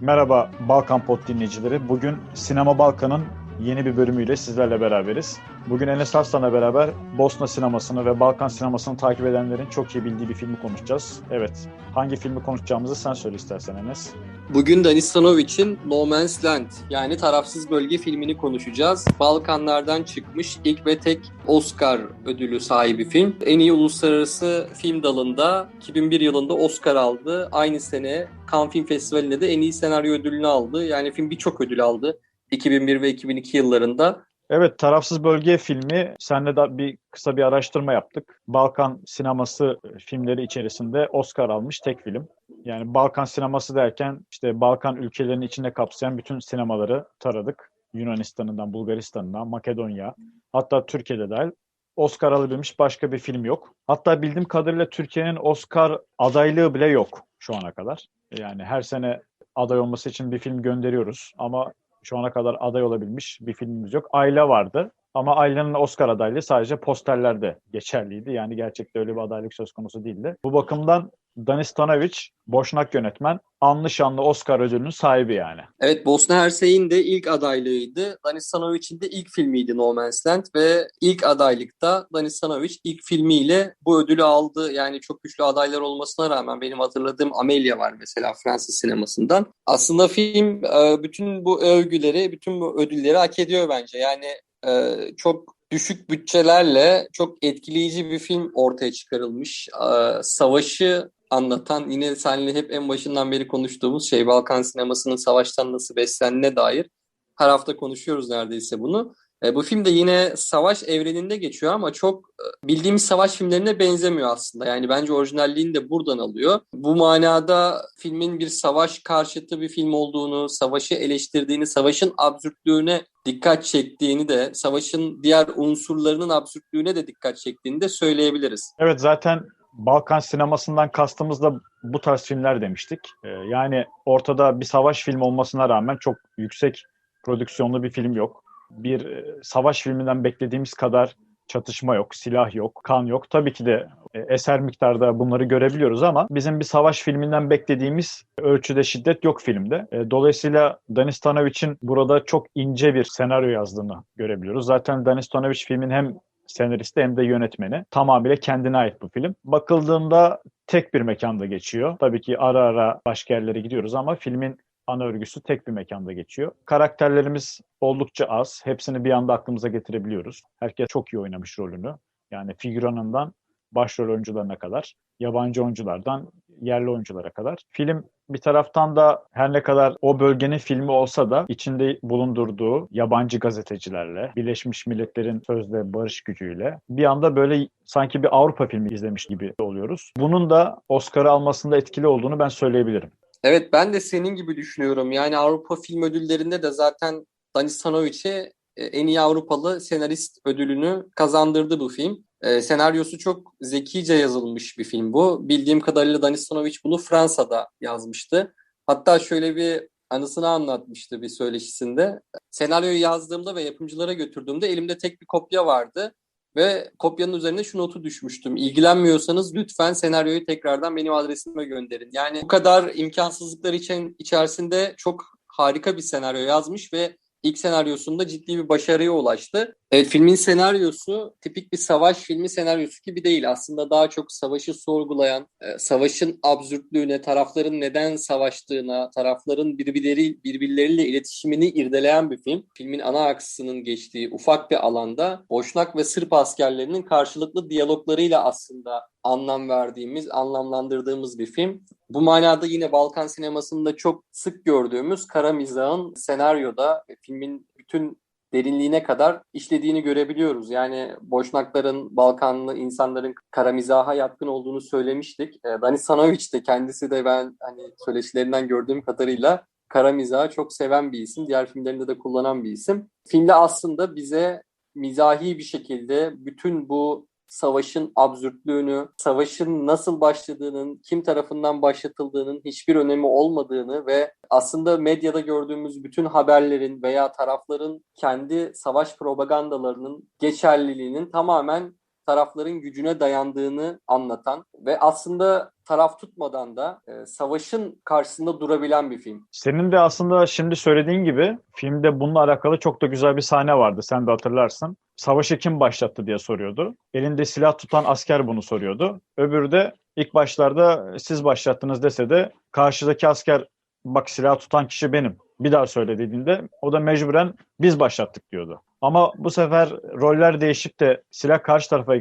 Merhaba Balkan Pod dinleyicileri. Bugün Sinema Balkan'ın yeni bir bölümüyle sizlerle beraberiz. Bugün Enes Arslan'la beraber Bosna sinemasını ve Balkan sinemasını takip edenlerin çok iyi bildiği bir filmi konuşacağız. Evet, hangi filmi konuşacağımızı sen söyle istersen Enes. Bugün Danis Stanovic'in No Man's Land yani Tarafsız Bölge filmini konuşacağız. Balkanlardan çıkmış ilk ve tek Oscar ödülü sahibi film. En iyi uluslararası film dalında 2001 yılında Oscar aldı. Aynı sene Cannes Film Festivali'nde de en iyi senaryo ödülünü aldı. Yani film birçok ödül aldı 2001 ve 2002 yıllarında. Evet, Tarafsız Bölge filmi, senle de bir kısa bir araştırma yaptık. Balkan sineması filmleri içerisinde Oscar almış tek film. Yani Balkan sineması derken işte Balkan ülkelerinin içinde kapsayan bütün sinemaları taradık. Yunanistan'ından, Bulgaristan'dan, Makedonya, hatta Türkiye'de dahil. Oscar alabilmiş başka bir film yok. Hatta bildiğim kadarıyla Türkiye'nin Oscar adaylığı bile yok şu ana kadar. Yani her sene aday olması için bir film gönderiyoruz ama şu ana kadar aday olabilmiş bir filmimiz yok. Aile vardı ama Aile'nin Oscar adaylığı sadece posterlerde geçerliydi. Yani gerçekte öyle bir adaylık söz konusu değildi. Bu bakımdan Danis Stanovic, Boşnak yönetmen, anlı şanlı Oscar ödülünün sahibi yani. Evet Bosna Hersey'in de ilk adaylığıydı. Danis Stanovic'in de ilk filmiydi No Man's Land ve ilk adaylıkta Danis Stanovic ilk filmiyle bu ödülü aldı. Yani çok güçlü adaylar olmasına rağmen benim hatırladığım Amelia var mesela Fransız sinemasından. Aslında film bütün bu övgüleri, bütün bu ödülleri hak ediyor bence. Yani çok düşük bütçelerle çok etkileyici bir film ortaya çıkarılmış. Savaşı anlatan yine seninle hep en başından beri konuştuğumuz şey Balkan sinemasının savaştan nasıl beslendiğine dair her hafta konuşuyoruz neredeyse bunu. E, bu film de yine savaş evreninde geçiyor ama çok e, bildiğimiz savaş filmlerine benzemiyor aslında. Yani bence orijinalliğini de buradan alıyor. Bu manada filmin bir savaş karşıtı bir film olduğunu, savaşı eleştirdiğini, savaşın absürtlüğüne dikkat çektiğini de, savaşın diğer unsurlarının absürtlüğüne de dikkat çektiğini de söyleyebiliriz. Evet zaten Balkan sinemasından kastımız da bu tarz filmler demiştik. Ee, yani ortada bir savaş filmi olmasına rağmen çok yüksek prodüksiyonlu bir film yok. Bir e, savaş filminden beklediğimiz kadar çatışma yok, silah yok, kan yok. Tabii ki de e, eser miktarda bunları görebiliyoruz ama bizim bir savaş filminden beklediğimiz ölçüde şiddet yok filmde. E, dolayısıyla Danis Stanovic'in burada çok ince bir senaryo yazdığını görebiliyoruz. Zaten Danis Stanovic filmin hem senaristi hem de yönetmeni. Tamamıyla kendine ait bu film. Bakıldığında tek bir mekanda geçiyor. Tabii ki ara ara başka yerlere gidiyoruz ama filmin ana örgüsü tek bir mekanda geçiyor. Karakterlerimiz oldukça az. Hepsini bir anda aklımıza getirebiliyoruz. Herkes çok iyi oynamış rolünü. Yani figüranından başrol oyuncularına kadar, yabancı oyunculardan yerli oyunculara kadar. Film bir taraftan da her ne kadar o bölgenin filmi olsa da içinde bulundurduğu yabancı gazetecilerle, Birleşmiş Milletler'in sözde barış gücüyle bir anda böyle sanki bir Avrupa filmi izlemiş gibi oluyoruz. Bunun da Oscar'ı almasında etkili olduğunu ben söyleyebilirim. Evet ben de senin gibi düşünüyorum. Yani Avrupa Film Ödülleri'nde de zaten Danis Stanovic'e en iyi Avrupalı senarist ödülünü kazandırdı bu film. E, senaryosu çok zekice yazılmış bir film bu. Bildiğim kadarıyla Danis Stanovic bunu Fransa'da yazmıştı. Hatta şöyle bir anısını anlatmıştı bir söyleşisinde. Senaryoyu yazdığımda ve yapımcılara götürdüğümde elimde tek bir kopya vardı. Ve kopyanın üzerine şu notu düşmüştüm. İlgilenmiyorsanız lütfen senaryoyu tekrardan benim adresime gönderin. Yani bu kadar imkansızlıklar için içerisinde çok harika bir senaryo yazmış ve ilk senaryosunda ciddi bir başarıya ulaştı. Evet filmin senaryosu tipik bir savaş filmi senaryosu gibi değil. Aslında daha çok savaşı sorgulayan, e, savaşın absürtlüğüne, tarafların neden savaştığına, tarafların birbirleri birbirleriyle iletişimini irdeleyen bir film. Filmin ana aksının geçtiği ufak bir alanda Boşnak ve Sırp askerlerinin karşılıklı diyaloglarıyla aslında anlam verdiğimiz, anlamlandırdığımız bir film. Bu manada yine Balkan sinemasında çok sık gördüğümüz kara mizahın senaryoda filmin bütün derinliğine kadar işlediğini görebiliyoruz. Yani Boşnakların, Balkanlı insanların kara mizaha yatkın olduğunu söylemiştik. E, Dani Sanovic de kendisi de ben hani söyleşilerinden gördüğüm kadarıyla kara mizahı çok seven bir isim. Diğer filmlerinde de kullanan bir isim. Filmde aslında bize mizahi bir şekilde bütün bu savaşın absürtlüğünü, savaşın nasıl başladığının, kim tarafından başlatıldığının hiçbir önemi olmadığını ve aslında medyada gördüğümüz bütün haberlerin veya tarafların kendi savaş propagandalarının geçerliliğinin tamamen tarafların gücüne dayandığını anlatan ve aslında taraf tutmadan da e, savaşın karşısında durabilen bir film. Senin de aslında şimdi söylediğin gibi filmde bununla alakalı çok da güzel bir sahne vardı. Sen de hatırlarsın. Savaşı kim başlattı diye soruyordu. Elinde silah tutan asker bunu soruyordu. Öbürü de ilk başlarda siz başlattınız dese de karşıdaki asker bak silah tutan kişi benim. Bir daha söyle dediğinde o da mecburen biz başlattık diyordu. Ama bu sefer roller değişip de silah karşı tarafa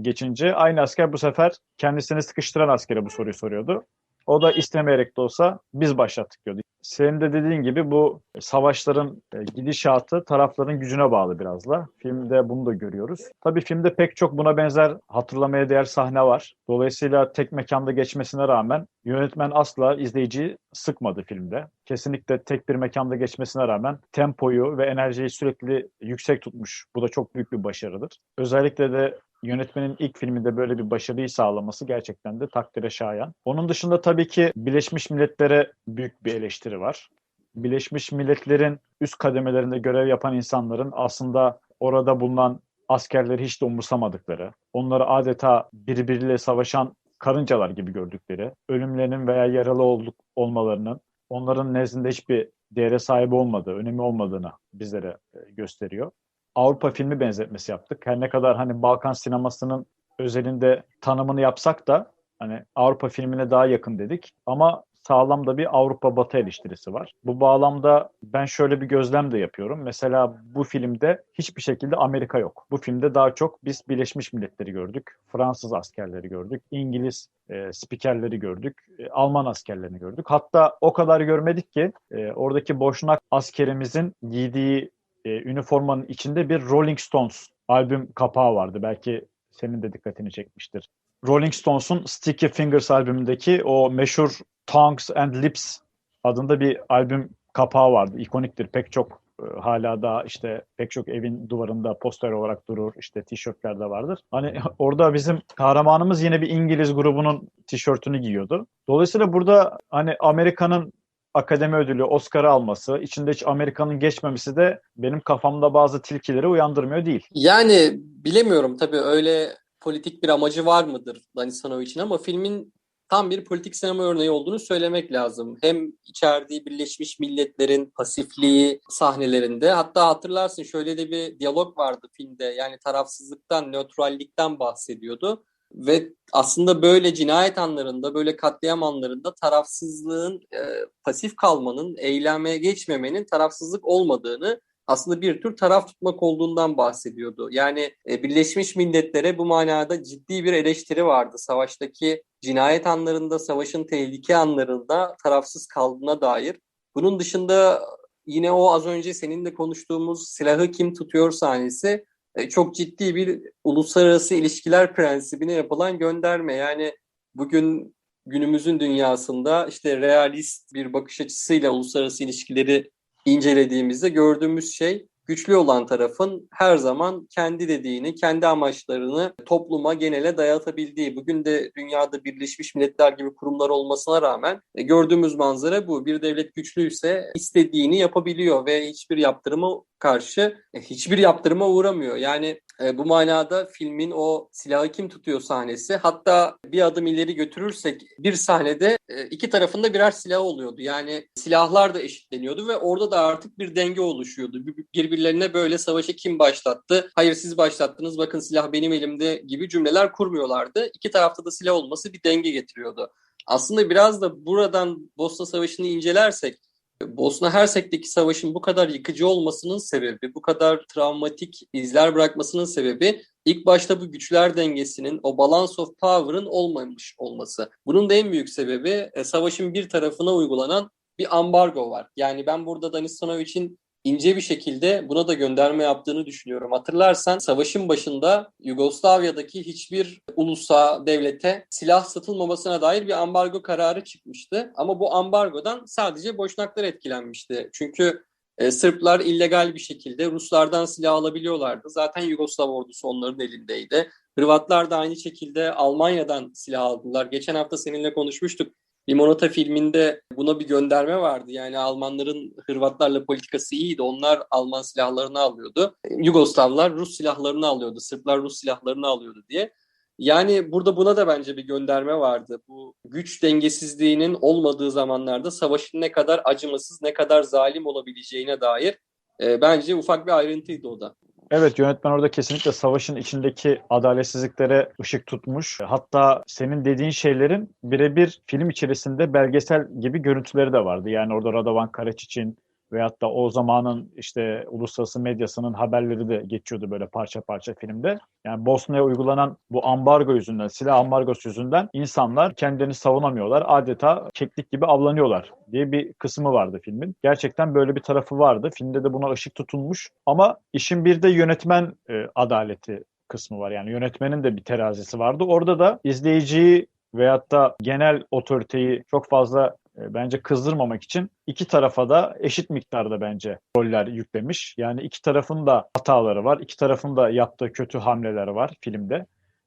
geçince aynı asker bu sefer kendisini sıkıştıran askere bu soruyu soruyordu. O da istemeyerek de olsa biz başlattık diyordu. Senin de dediğin gibi bu savaşların e, gidişatı tarafların gücüne bağlı biraz da. Filmde bunu da görüyoruz. Tabii filmde pek çok buna benzer hatırlamaya değer sahne var. Dolayısıyla tek mekanda geçmesine rağmen yönetmen asla izleyiciyi sıkmadı filmde. Kesinlikle tek bir mekanda geçmesine rağmen tempoyu ve enerjiyi sürekli yüksek tutmuş. Bu da çok büyük bir başarıdır. Özellikle de yönetmenin ilk filminde böyle bir başarıyı sağlaması gerçekten de takdire şayan. Onun dışında tabii ki Birleşmiş Milletler'e büyük bir eleştiri var. Birleşmiş Milletler'in üst kademelerinde görev yapan insanların aslında orada bulunan askerleri hiç de umursamadıkları, onları adeta birbiriyle savaşan karıncalar gibi gördükleri, ölümlerinin veya yaralı olduk olmalarının onların nezdinde hiçbir değere sahip olmadığı, önemi olmadığını bizlere e, gösteriyor. Avrupa filmi benzetmesi yaptık. Her ne kadar hani Balkan sinemasının özelinde tanımını yapsak da hani Avrupa filmine daha yakın dedik. Ama sağlam da bir Avrupa Batı eleştirisi var. Bu bağlamda ben şöyle bir gözlem de yapıyorum. Mesela bu filmde hiçbir şekilde Amerika yok. Bu filmde daha çok biz Birleşmiş Milletleri gördük. Fransız askerleri gördük. İngiliz e, spikerleri gördük. E, Alman askerlerini gördük. Hatta o kadar görmedik ki e, oradaki boşnak askerimizin giydiği e, üniformanın içinde bir Rolling Stones albüm kapağı vardı. Belki senin de dikkatini çekmiştir. Rolling Stones'un Sticky Fingers albümündeki o meşhur Tongues and Lips adında bir albüm kapağı vardı. İkoniktir. Pek çok e, hala da işte pek çok evin duvarında poster olarak durur. İşte tişörtler de vardır. Hani orada bizim kahramanımız yine bir İngiliz grubunun tişörtünü giyiyordu. Dolayısıyla burada hani Amerika'nın Akademi Ödülü, Oscar'ı alması, içinde hiç Amerika'nın geçmemesi de benim kafamda bazı tilkileri uyandırmıyor değil. Yani bilemiyorum tabii öyle politik bir amacı var mıdır Dani için ama filmin tam bir politik sinema örneği olduğunu söylemek lazım. Hem içerdiği Birleşmiş Milletler'in pasifliği sahnelerinde hatta hatırlarsın şöyle de bir diyalog vardı filmde yani tarafsızlıktan, nötrallikten bahsediyordu. Ve aslında böyle cinayet anlarında, böyle katliam anlarında tarafsızlığın, e, pasif kalmanın, eyleme geçmemenin tarafsızlık olmadığını aslında bir tür taraf tutmak olduğundan bahsediyordu. Yani e, Birleşmiş Milletler'e bu manada ciddi bir eleştiri vardı. Savaştaki cinayet anlarında, savaşın tehlike anlarında tarafsız kaldığına dair. Bunun dışında yine o az önce seninle konuştuğumuz silahı kim tutuyor sahnesi çok ciddi bir uluslararası ilişkiler prensibine yapılan gönderme. Yani bugün günümüzün dünyasında işte realist bir bakış açısıyla uluslararası ilişkileri incelediğimizde gördüğümüz şey güçlü olan tarafın her zaman kendi dediğini, kendi amaçlarını topluma, genele dayatabildiği. Bugün de dünyada Birleşmiş Milletler gibi kurumlar olmasına rağmen e, gördüğümüz manzara bu. Bir devlet güçlüyse istediğini yapabiliyor ve hiçbir yaptırımı karşı e, hiçbir yaptırıma uğramıyor. Yani e, bu manada filmin o silahı kim tutuyor sahnesi hatta bir adım ileri götürürsek bir sahnede e, iki tarafında birer silah oluyordu. Yani silahlar da eşitleniyordu ve orada da artık bir denge oluşuyordu. Birbirlerine böyle savaşı kim başlattı? Hayır siz başlattınız bakın silah benim elimde gibi cümleler kurmuyorlardı. İki tarafta da silah olması bir denge getiriyordu. Aslında biraz da buradan Bosna Savaşı'nı incelersek Bosna Hersek'teki savaşın bu kadar yıkıcı olmasının sebebi, bu kadar travmatik izler bırakmasının sebebi ilk başta bu güçler dengesinin, o balance of power'ın olmamış olması. Bunun da en büyük sebebi e, savaşın bir tarafına uygulanan bir ambargo var. Yani ben burada Danistan ince bir şekilde buna da gönderme yaptığını düşünüyorum. Hatırlarsan savaşın başında Yugoslavya'daki hiçbir ulusa, devlete silah satılmamasına dair bir ambargo kararı çıkmıştı. Ama bu ambargodan sadece boşnaklar etkilenmişti. Çünkü e, Sırplar illegal bir şekilde Ruslardan silah alabiliyorlardı. Zaten Yugoslav ordusu onların elindeydi. Hırvatlar da aynı şekilde Almanya'dan silah aldılar. Geçen hafta seninle konuşmuştuk. Limonata filminde buna bir gönderme vardı. Yani Almanların Hırvatlarla politikası iyiydi. Onlar Alman silahlarını alıyordu. Yugoslavlar Rus silahlarını alıyordu. Sırplar Rus silahlarını alıyordu diye. Yani burada buna da bence bir gönderme vardı. Bu güç dengesizliğinin olmadığı zamanlarda savaşın ne kadar acımasız, ne kadar zalim olabileceğine dair e, bence ufak bir ayrıntıydı o da. Evet yönetmen orada kesinlikle savaşın içindeki adaletsizliklere ışık tutmuş. Hatta senin dediğin şeylerin birebir film içerisinde belgesel gibi görüntüleri de vardı. Yani orada Radovan Karaçiç'in veyahut da o zamanın işte uluslararası medyasının haberleri de geçiyordu böyle parça parça filmde. Yani Bosna'ya uygulanan bu ambargo yüzünden, silah ambargosu yüzünden insanlar kendilerini savunamıyorlar. Adeta keklik gibi avlanıyorlar diye bir kısmı vardı filmin. Gerçekten böyle bir tarafı vardı. Filmde de buna ışık tutulmuş. Ama işin bir de yönetmen e, adaleti kısmı var. Yani yönetmenin de bir terazisi vardı. Orada da izleyiciyi veyahut da genel otoriteyi çok fazla bence kızdırmamak için iki tarafa da eşit miktarda bence roller yüklemiş. Yani iki tarafın da hataları var. iki tarafın da yaptığı kötü hamleler var filmde.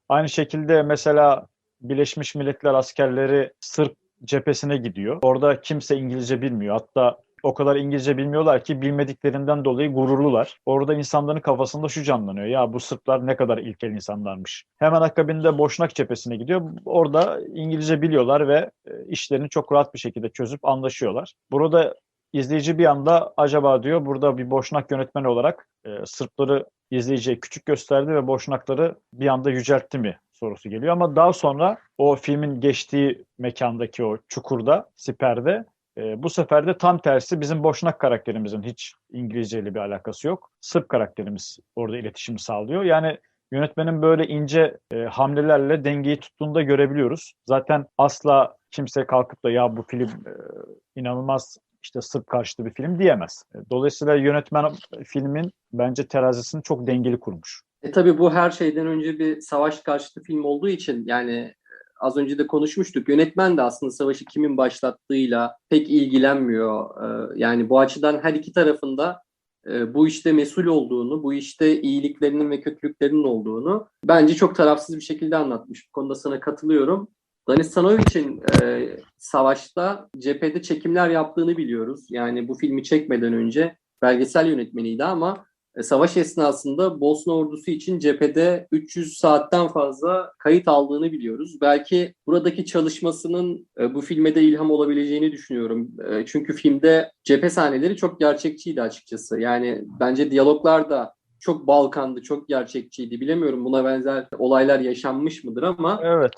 Aynı şekilde mesela Birleşmiş Milletler askerleri Sırp cephesine gidiyor. Orada kimse İngilizce bilmiyor. Hatta o kadar İngilizce bilmiyorlar ki bilmediklerinden dolayı gururlular. Orada insanların kafasında şu canlanıyor. Ya bu Sırplar ne kadar ilkel insanlarmış. Hemen akabinde Boşnak cephesine gidiyor. Orada İngilizce biliyorlar ve e, işlerini çok rahat bir şekilde çözüp anlaşıyorlar. Burada izleyici bir anda acaba diyor burada bir Boşnak yönetmeni olarak e, Sırpları izleyiciye küçük gösterdi ve Boşnakları bir anda yüceltti mi sorusu geliyor. Ama daha sonra o filmin geçtiği mekandaki o çukurda, siperde e, bu sefer de tam tersi bizim Boşnak karakterimizin hiç İngilizce ile bir alakası yok. Sırp karakterimiz orada iletişimi sağlıyor. Yani yönetmenin böyle ince e, hamlelerle dengeyi tuttuğunu da görebiliyoruz. Zaten asla kimse kalkıp da ya bu film e, inanılmaz işte Sırp karşıtı bir film diyemez. E, dolayısıyla yönetmen filmin bence terazisini çok dengeli kurmuş. E tabii bu her şeyden önce bir savaş karşıtı film olduğu için yani az önce de konuşmuştuk. Yönetmen de aslında savaşı kimin başlattığıyla pek ilgilenmiyor. Ee, yani bu açıdan her iki tarafında e, bu işte mesul olduğunu, bu işte iyiliklerinin ve kötülüklerinin olduğunu bence çok tarafsız bir şekilde anlatmış. Bu konuda sana katılıyorum. Danis Sanovic'in e, savaşta cephede çekimler yaptığını biliyoruz. Yani bu filmi çekmeden önce belgesel yönetmeniydi ama savaş esnasında Bosna ordusu için cephede 300 saatten fazla kayıt aldığını biliyoruz. Belki buradaki çalışmasının e, bu filme de ilham olabileceğini düşünüyorum. E, çünkü filmde cephe sahneleri çok gerçekçiydi açıkçası. Yani bence diyaloglar da çok Balkandı, çok gerçekçiydi. Bilemiyorum buna benzer olaylar yaşanmış mıdır ama evet.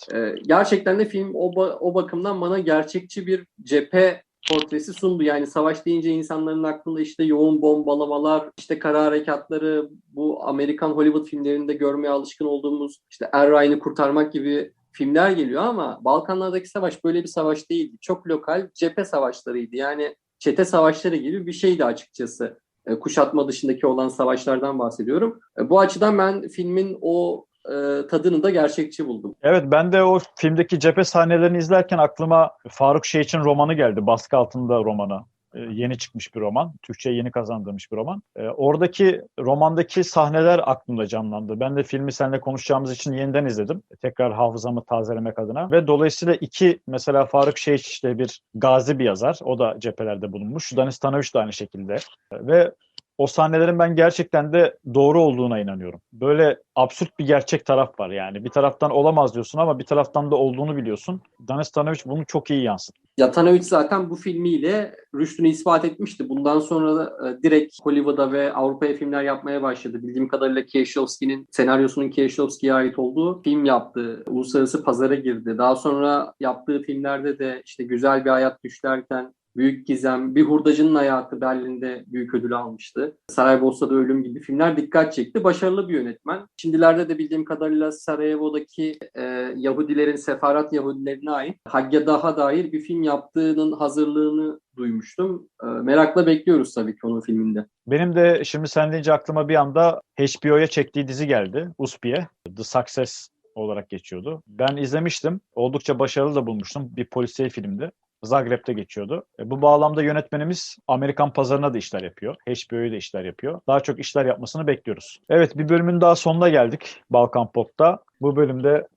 gerçekten de film o, o bakımdan bana gerçekçi bir cephe portresi sundu. Yani savaş deyince insanların aklında işte yoğun bombalamalar, işte kara harekatları, bu Amerikan Hollywood filmlerinde görmeye alışkın olduğumuz işte Er Ryan'ı kurtarmak gibi filmler geliyor ama Balkanlardaki savaş böyle bir savaş değildi. Çok lokal cephe savaşlarıydı. Yani çete savaşları gibi bir şeydi açıkçası. E, kuşatma dışındaki olan savaşlardan bahsediyorum. E, bu açıdan ben filmin o e, tadını da gerçekçi buldum. Evet ben de o filmdeki cephe sahnelerini izlerken aklıma Faruk Şeyh'in romanı geldi. Baskı altında romanı. E, yeni çıkmış bir roman. Türkçe'ye yeni kazandırmış bir roman. E, oradaki romandaki sahneler aklımda canlandı. Ben de filmi seninle konuşacağımız için yeniden izledim. Tekrar hafızamı tazelemek adına. Ve dolayısıyla iki mesela Faruk Şeyh işte bir gazi bir yazar. O da cephelerde bulunmuş. Danis Tanoviç de aynı şekilde. Ve o sahnelerin ben gerçekten de doğru olduğuna inanıyorum. Böyle absürt bir gerçek taraf var yani. Bir taraftan olamaz diyorsun ama bir taraftan da olduğunu biliyorsun. Danis Tanovic bunu çok iyi yansıttı. Ya Tanovic zaten bu filmiyle rüştünü ispat etmişti. Bundan sonra da e, direkt Hollywood'a ve Avrupa'ya filmler yapmaya başladı. Bildiğim kadarıyla Kieślowski'nin senaryosunun Kieślowski'ye ait olduğu film yaptı. Uluslararası pazara girdi. Daha sonra yaptığı filmlerde de işte Güzel Bir Hayat Düşlerken Büyük Gizem, Bir Hurdacının Hayatı Berlin'de büyük ödül almıştı. Saraybosna'da Ölüm gibi filmler dikkat çekti. Başarılı bir yönetmen. Şimdilerde de bildiğim kadarıyla Sarajevo'daki e, Yahudilerin, sefarat Yahudilerine ait Haggedah'a dair bir film yaptığının hazırlığını duymuştum. E, merakla bekliyoruz tabii ki onun filminde. Benim de şimdi sen deyince aklıma bir anda HBO'ya çektiği dizi geldi. Uspiye. The Success olarak geçiyordu. Ben izlemiştim. Oldukça başarılı da bulmuştum. Bir polisiye filmdi. Zagreb'te geçiyordu. E, bu bağlamda yönetmenimiz Amerikan pazarına da işler yapıyor. HBO'ya da işler yapıyor. Daha çok işler yapmasını bekliyoruz. Evet bir bölümün daha sonuna geldik Balkan Pop'ta. Bu bölümde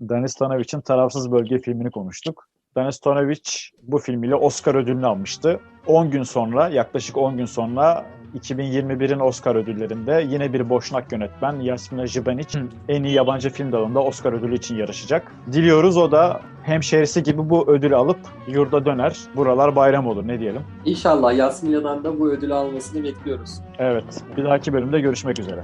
Danis Tanovic'in Tarafsız Bölge filmini konuştuk. Denis Stanovic bu filmiyle Oscar ödülünü almıştı. 10 gün sonra, yaklaşık 10 gün sonra 2021'in Oscar ödüllerinde yine bir boşnak yönetmen Yasmina Jibanic en iyi yabancı film dalında Oscar ödülü için yarışacak. Diliyoruz o da hemşerisi gibi bu ödülü alıp yurda döner. Buralar bayram olur ne diyelim. İnşallah Yasmina'dan da bu ödülü almasını bekliyoruz. Evet bir dahaki bölümde görüşmek üzere.